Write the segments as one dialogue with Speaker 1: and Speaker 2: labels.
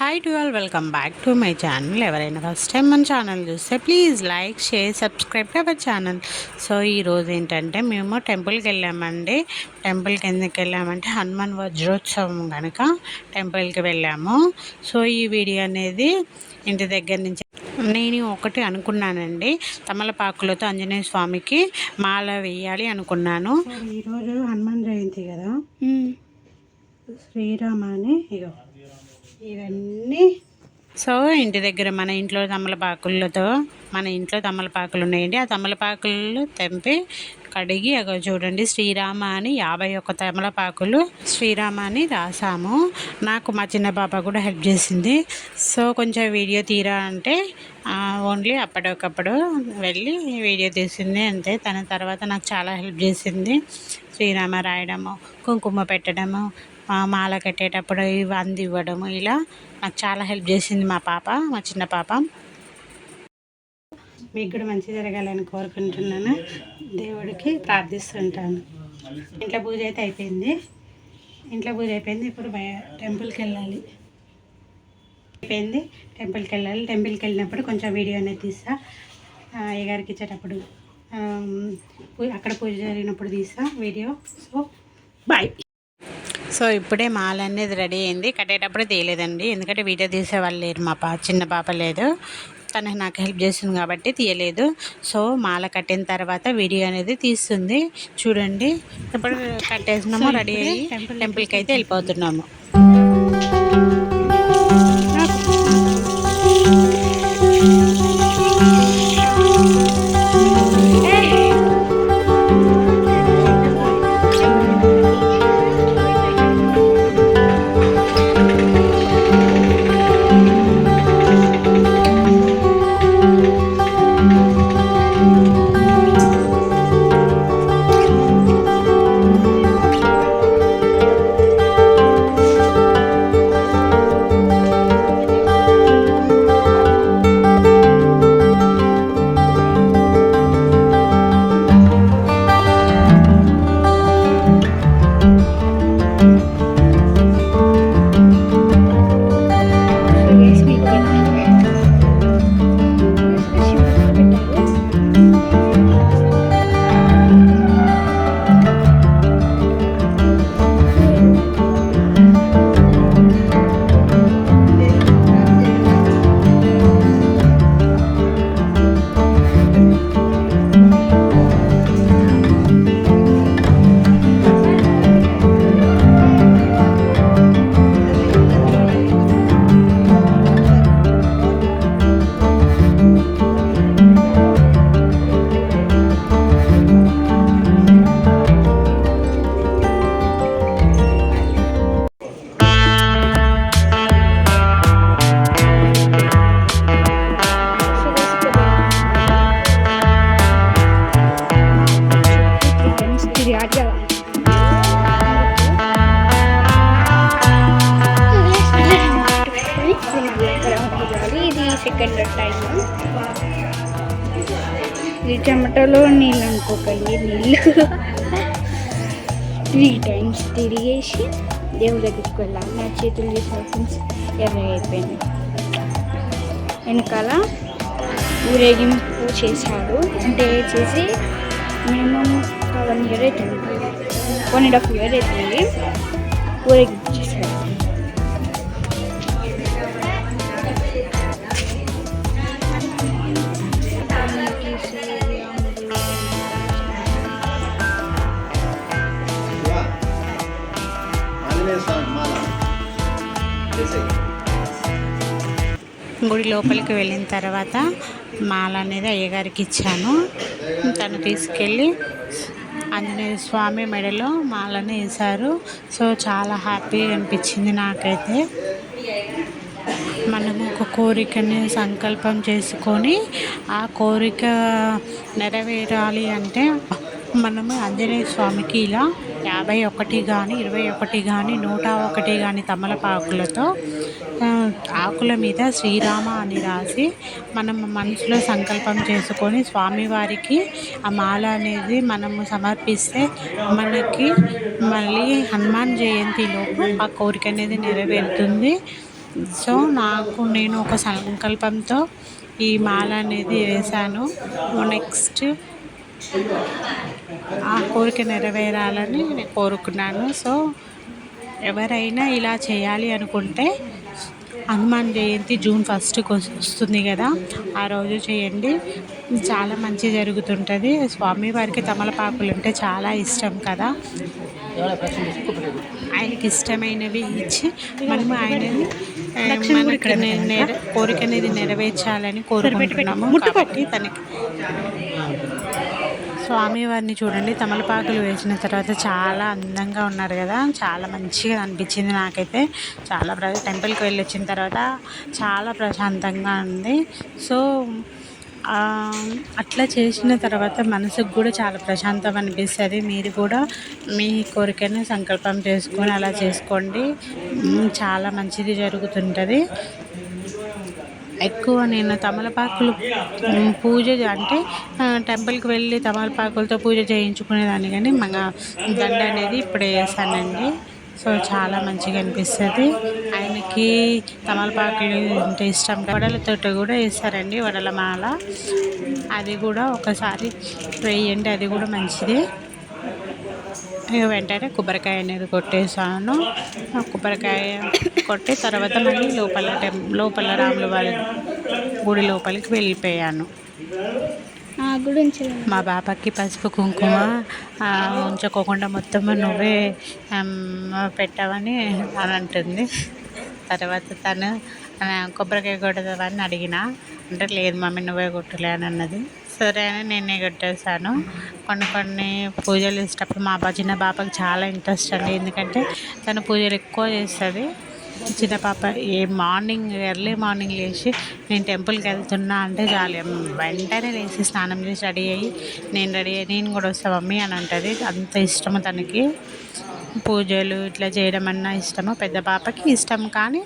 Speaker 1: Hi to all welcome back to my channel ఎవరైనా first time మన channel చూస్తే please like share subscribe to our channel so ఈరోజు ఏంటంటే మేము టెంపుల్కి వెళ్ళామండి. టెంపుల్కి ఎందుకు వెళ్ళామంటే హనుమాన్ వజ్రోత్సవం కనుక టెంపుల్కి వెళ్ళాము. సో ఈ వీడియో అనేది ఇంటి దగ్గర నుంచి నేను ఒకటి అనుకున్నానండి. తమలపాకులతో ఆంజనేయ స్వామికి మాల వేయాలి అనుకున్నాను. ఈరోజు హనుమాన్ జయంతి కదా. శ్రీరామ అని ఇగో. ఇవన్నీ. సో ఇంటి దగ్గర మన ఇంట్లో తమలపాకులతో మన ఇంట్లో తమలపాకులు ఉన్నాయండి. ఆ తమలపాకులు తెంపి కడిగి అగో చూడండి శ్రీరామ అని యాభై ఒక్క తమలపాకులు శ్రీరామ అని రాసాము. నాకు మా చిన్న పాప కూడా హెల్ప్ చేసింది. సో కొంచెం వీడియో తీరా అంటే ఓన్లీ అప్పటికప్పుడు వెళ్ళి వీడియో తీసింది అంతే. తన తర్వాత నాకు చాలా హెల్ప్ చేసింది. శ్రీరామ రాయడము కుంకుమ పెట్టడము మాల కట్టేటప్పుడు ఇవి అంది ఇవ్వడము ఇలా నాకు చాలా హెల్ప్ చేసింది మా పాప మా చిన్న పాప. మీకు కూడా మంచి జరగాలని కోరుకుంటున్నాను. దేవుడికి ప్రార్థిస్తుంటాను. ఇంట్లో పూజ అయితే అయిపోయింది. ఇంట్లో పూజ అయిపోయింది. ఇప్పుడు టెంపుల్కి వెళ్ళాలి. అయిపోయింది. టెంపుల్కి వెళ్ళాలి. టెంపుల్కి వెళ్ళినప్పుడు కొంచెం వీడియో అనేది తీస్తా. అయ్యగారికి ఇచ్చేటప్పుడు అక్కడ పూజ జరిగినప్పుడు తీస్తా వీడియో. So bye. సో ఇప్పుడే మాల అనేది రెడీ అయింది. కట్టేటప్పుడు తీయలేదండి. ఎందుకంటే వీడియో తీసేవాళ్ళు లేరు. మా పా చిన్న పాప లేదు. తనకు నాకు హెల్ప్ చేస్తుంది కాబట్టి తీయలేదు. సో మాల కట్టిన తర్వాత వీడియో అనేది తీస్తుంది. చూడండి. ఇప్పుడు కట్టేసినాము రెడీ అయ్యి టెంపుల్కి అయితే వెళ్ళిపోతున్నాము.
Speaker 2: ఇది సెకండ్ టైం ఇది చెమటలో నీళ్ళు అనుకోకండి నీళ్ళు. త్రీ టైమ్స్ తిరిగేసి దేవుడి దగ్గరికి వెళ్ళాలి నా చేతులు చేసిన ఫ్రెండ్స్ ఎర్ర అయిపోయింది వెనకాల ఊరేగింపు చేశాడు అంటే చేసి మినిమం వన్ ఇయర్ అవుతుంది వన్ అండ్ హాఫ్ ఇయర్ అవుతుంది ఊరేగింపు చేశాడు
Speaker 1: గుడి లోపలికి వెళ్ళిన తర్వాత మాల అనేది అయ్యగారికి ఇచ్చాను. తను తీసుకెళ్ళి ఆంజనేయ స్వామి మెడలో మాలను వేశారు. సో చాలా హ్యాపీ అనిపించింది నాకైతే. మనము ఒక కోరికని సంకల్పం చేసుకొని ఆ కోరిక నెరవేరాలి అంటే మనము ఆంజనేయ స్వామికి ఇలా యాభై ఒకటి కానీ ఇరవై ఒకటి కానీ నూట ఒకటి కానీ తమలపాకులతో ఆకుల మీద శ్రీరామ అని రాసి మనం మనసులో సంకల్పం చేసుకొని స్వామివారికి ఆ మాల అనేది మనము సమర్పిస్తే మనకి మళ్ళీ హనుమాన్ జయంతిలోపు ఆ కోరిక అనేది నెరవేరుతుంది. సో నాకు నేను ఒక సంకల్పంతో ఈ మాల అనేది వేశాను. నెక్స్ట్ ఆ కోరిక నెరవేరాలని నేను కోరుకున్నాను. సో ఎవరైనా ఇలా చేయాలి అనుకుంటే హనుమాన్ జయంతి జూన్ ఫస్ట్కి వస్తుంది కదా. ఆ రోజు చేయండి. చాలా మంచి జరుగుతుంటుంది. స్వామివారికి తమలపాకులు అంటే చాలా ఇష్టం కదా. ఆయనకి ఇష్టమైనవి ఇచ్చి మనము ఆయనని నెర కోరిక అనేది నెరవేర్చాలని కోరుకుంటున్నాము కాబట్టి తనకి స్వామివారిని చూడండి. తమలపాకులు వేసిన తర్వాత చాలా అందంగా ఉన్నారు కదా. చాలా మంచిగా అనిపించింది నాకైతే. చాలా ప్ర టెంపుల్కి వెళ్ళి వచ్చిన తర్వాత చాలా ప్రశాంతంగా ఉంది. సో అట్లా చేసిన తర్వాత మనసుకు కూడా చాలా ప్రశాంతం అనిపిస్తుంది. మీరు కూడా మీ కోరికను సంకల్పం చేసుకొని అలా చేసుకోండి. చాలా మంచిది జరుగుతుంటుంది. ఎక్కువ నేను తమలపాకులు పూజ అంటే టెంపుల్కి వెళ్ళి తమలపాకులతో పూజ చేయించుకునేదాన్ని కానీ మన దండ అనేది ఇప్పుడు వేసానండి. సో చాలా మంచిగా అనిపిస్తుంది. ఆయనకి తమలపాకులు అంటే ఇష్టం. వడలతో కూడా వేస్తారండి వడల మాల అది కూడా ఒకసారి వేయండి అది కూడా మంచిదే. ఇక వెంటనే కొబ్బరికాయ అనేది కొట్టేసాను కొబ్బరికాయ కొట్టి తర్వాత మళ్ళీ లోపల టెం లోపల రాముల వారి గుడి లోపలికి వెళ్ళిపోయాను. మా బాబాకి పసుపు కుంకుమ ఉంచుకోకుండా మొత్తం నువ్వే పెట్టావని అని అంటుంది. తర్వాత తను కొబ్బరికాయ కొబ్బరికాయ కొట్టదామని అడిగిన. అంటే లేదు మమ్మీ నువ్వే కొట్టలే అని అన్నది. సరే అని నేనే కొట్టేశాను. కొన్ని కొన్ని పూజలు చేసేటప్పుడు మా బా చిన్న పాపకి చాలా ఇంట్రెస్ట్ అండి. ఎందుకంటే తను పూజలు ఎక్కువ చేస్తుంది. చిన్న పాప ఏ మార్నింగ్ ఎర్లీ మార్నింగ్ లేచి నేను టెంపుల్కి వెళ్తున్నా అంటే చాలు. వెంటనే లేచి స్నానం చేసి రెడీ అయ్యి నేను రెడీ అయ్యి నేను కూడా వస్తా మమ్మీ అని అంటుంది. అంత ఇష్టము తనకి. పూజలు ఇట్లా చేయడం అన్నా ఇష్టము? పెద్ద పాపకి ఇష్టం కానీ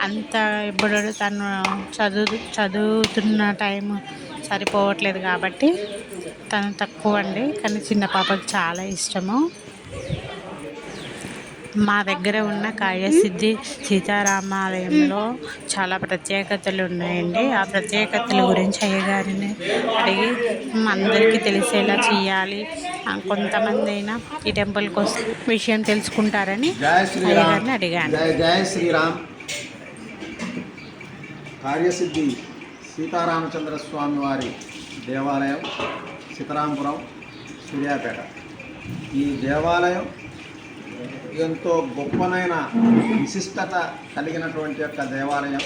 Speaker 1: అంత ఇప్పుడు తను చదువు చదువుతున్న టైం సరిపోవట్లేదు కాబట్టి తను తక్కువ అండి. కానీ చిన్న పాపకి చాలా ఇష్టము. మా దగ్గర ఉన్న కాయసిద్ధి సీతారామాలయంలో చాలా ప్రత్యేకతలు ఉన్నాయండి. ఆ ప్రత్యేకతల గురించి అయ్యగారిని అడిగి అందరికీ తెలిసేలా చేయాలి కొంతమంది అయినా ఈ టెంపుల్కి వస్తే విషయం తెలుసుకుంటారని అయ్యగారిని అడిగాను.
Speaker 3: జయ శ్రీరామ్. కార్యసిద్ధి సీతారామచంద్ర స్వామి వారి దేవాలయం సీతారాంపురం సూర్యాపేట. ఈ దేవాలయం ఎంతో గొప్పనైన విశిష్టత కలిగినటువంటి యొక్క దేవాలయం.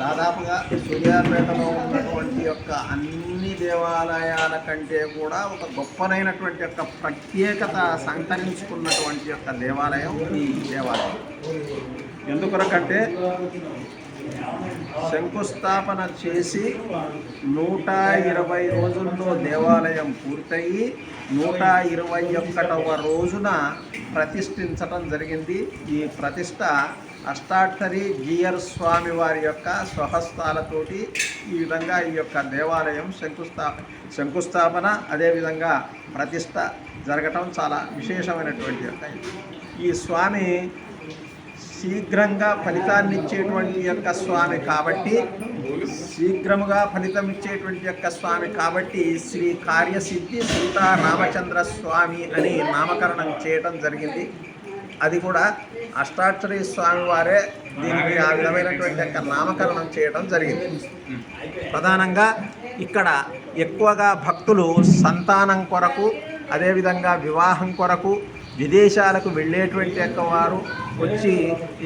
Speaker 3: దాదాపుగా సూర్యాపేటలో ఉన్నటువంటి యొక్క అన్ని దేవాలయాల కంటే కూడా ఒక గొప్పనైనటువంటి యొక్క ప్రత్యేకత సంతరించుకున్నటువంటి యొక్క దేవాలయం ఈ దేవాలయం. ఎందుకొరకంటే శంకుస్థాపన చేసి నూట ఇరవై రోజుల్లో దేవాలయం పూర్తయి నూట ఇరవై ఒక్కటవ రోజున ప్రతిష్ఠించటం జరిగింది. ఈ ప్రతిష్ట అష్టాక్షరి జియర్ స్వామి వారి యొక్క స్వహస్తాలతోటి ఈ విధంగా ఈ యొక్క దేవాలయం శంకుస్థా శంకుస్థాపన అదేవిధంగా ప్రతిష్ట జరగటం చాలా విశేషమైనటువంటి యొక్క ఈ స్వామి శీఘ్రంగా ఫలితాన్ని ఇచ్చేటువంటి యొక్క స్వామి కాబట్టి శీఘ్రముగా ఫలితం ఇచ్చేటువంటి యొక్క స్వామి కాబట్టి శ్రీ కార్యసిద్ధి సీతారామచంద్ర స్వామి అని నామకరణం చేయడం జరిగింది. అది కూడా అష్టాక్షరి స్వామి వారే దీనికి ఆ విధమైనటువంటి యొక్క నామకరణం చేయడం జరిగింది. ప్రధానంగా ఇక్కడ ఎక్కువగా భక్తులు సంతానం కొరకు అదేవిధంగా వివాహం కొరకు విదేశాలకు వెళ్ళేటువంటి యొక్క వారు వచ్చి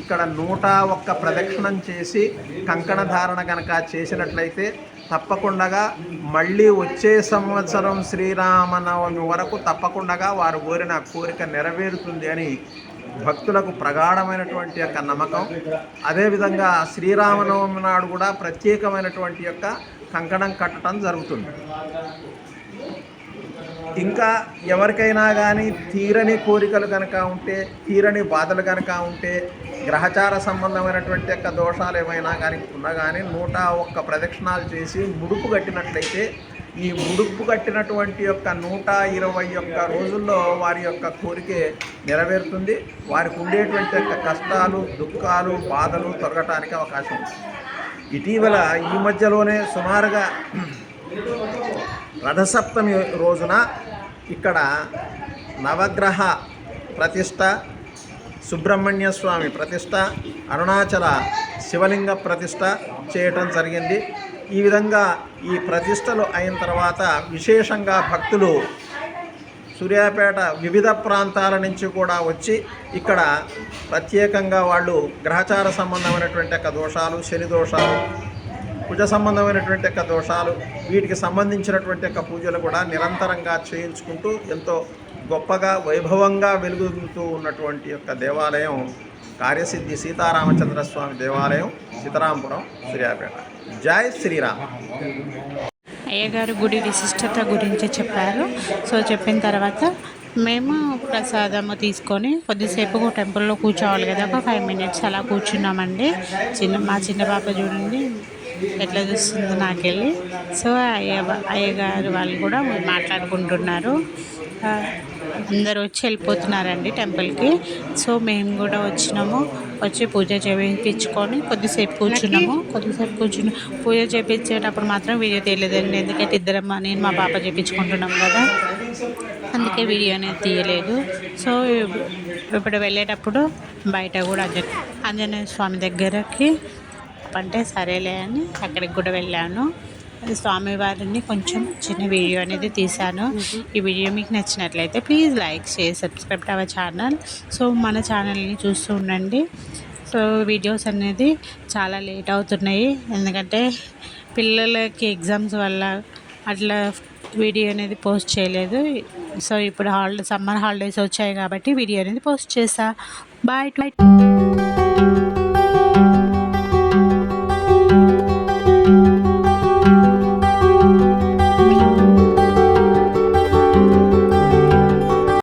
Speaker 3: ఇక్కడ నూట ఒక్క ప్రదక్షిణం చేసి కంకణ ధారణ కనుక చేసినట్లయితే తప్పకుండా మళ్ళీ వచ్చే సంవత్సరం శ్రీరామనవమి వరకు తప్పకుండా వారు కోరిన కోరిక నెరవేరుతుంది అని భక్తులకు ప్రగాఢమైనటువంటి యొక్క నమ్మకం. అదేవిధంగా శ్రీరామనవమి నాడు కూడా ప్రత్యేకమైనటువంటి యొక్క కంకణం కట్టడం జరుగుతుంది. ఇంకా ఎవరికైనా కానీ తీరని కోరికలు కనుక ఉంటే తీరని బాధలు కనుక ఉంటే గ్రహచార సంబంధమైనటువంటి యొక్క దోషాలు ఏమైనా కానీ ఉన్నా కానీ నూట ఒక్క ప్రదక్షిణాలు చేసి ముడుపు కట్టినట్లయితే ఈ ముడుపు కట్టినటువంటి యొక్క నూట ఇరవై ఒక్క రోజుల్లో వారి యొక్క కోరిక నెరవేరుతుంది. వారికి ఉండేటువంటి యొక్క కష్టాలు దుఃఖాలు బాధలు తొలగటానికి అవకాశం ఉంది. ఇటీవల ఈ మధ్యలోనే సుమారుగా రథసప్తమి రోజున ఇక్కడ నవగ్రహ ప్రతిష్ట సుబ్రహ్మణ్య స్వామి ప్రతిష్ట అరుణాచల శివలింగ ప్రతిష్ట చేయటం జరిగింది. ఈ విధంగా ఈ ప్రతిష్టలు అయిన తర్వాత విశేషంగా భక్తులు సూర్యాపేట వివిధ ప్రాంతాల నుంచి కూడా వచ్చి ఇక్కడ ప్రత్యేకంగా వాళ్ళు గ్రహచార సంబంధమైనటువంటి యొక్క దోషాలు శని దోషాలు కుజ సంబంధమైనటువంటి యొక్క దోషాలు వీటికి సంబంధించినటువంటి యొక్క పూజలు కూడా నిరంతరంగా చేయించుకుంటూ ఎంతో గొప్పగా వైభవంగా వెలుగుతూ ఉన్నటువంటి యొక్క దేవాలయం కార్యసిద్ధి సీతారామచంద్ర స్వామి దేవాలయం సీతారాంపురం సూర్యాపేట జై శ్రీరామ్.
Speaker 1: అయ్యగారు గుడి విశిష్టత గురించి చెప్పారు. సో చెప్పిన తర్వాత మేము ప్రసాదము తీసుకొని కొద్దిసేపు టెంపుల్లో కూర్చోవాలి కదా. ఒక ఫైవ్ మినిట్స్ అలా కూర్చున్నామండి. చిన్న మా చిన్న పాప చూడండి. ఎట్లా చూస్తుందో నాకెళ్ళి. సో అయ్య అయ్యగారు వాళ్ళు కూడా మాట్లాడుకుంటున్నారు. అందరూ వచ్చి వెళ్ళిపోతున్నారండి టెంపుల్కి. సో మేము కూడా వచ్చినాము. వచ్చి పూజ చేయించుకొని కొద్దిసేపు కూర్చున్నాము. కొద్దిసేపు కూర్చుని పూజ చేయించేటప్పుడు మాత్రం వీడియో తెలియదండి ఎందుకంటే ఇద్దరం నేను మా పాప చేయించుకుంటున్నాం కదా. అందుకే వీడియో అనేది తీయలేదు. సో ఇప్పుడు వెళ్ళేటప్పుడు బయట కూడా అంజ ఆంజనేయ స్వామి దగ్గరకి అంటే సరేలే అని అక్కడికి కూడా వెళ్ళాను. స్వామివారిని కొంచెం చిన్న వీడియో అనేది తీశాను. ఈ వీడియో మీకు నచ్చినట్లయితే please like share subscribe our channel. So మన ఛానల్ని చూస్తూ ఉండండి. సో వీడియోస్ అనేది చాలా లేట్ అవుతున్నాయి. ఎందుకంటే పిల్లలకి ఎగ్జామ్స్ వల్ల అట్లా వీడియో అనేది పోస్ట్ చేయలేదు. సో ఇప్పుడు హాలిడే సమ్మర్ హాలిడేస్ వచ్చాయి కాబట్టి వీడియో అనేది పోస్ట్ చేసా బాయ్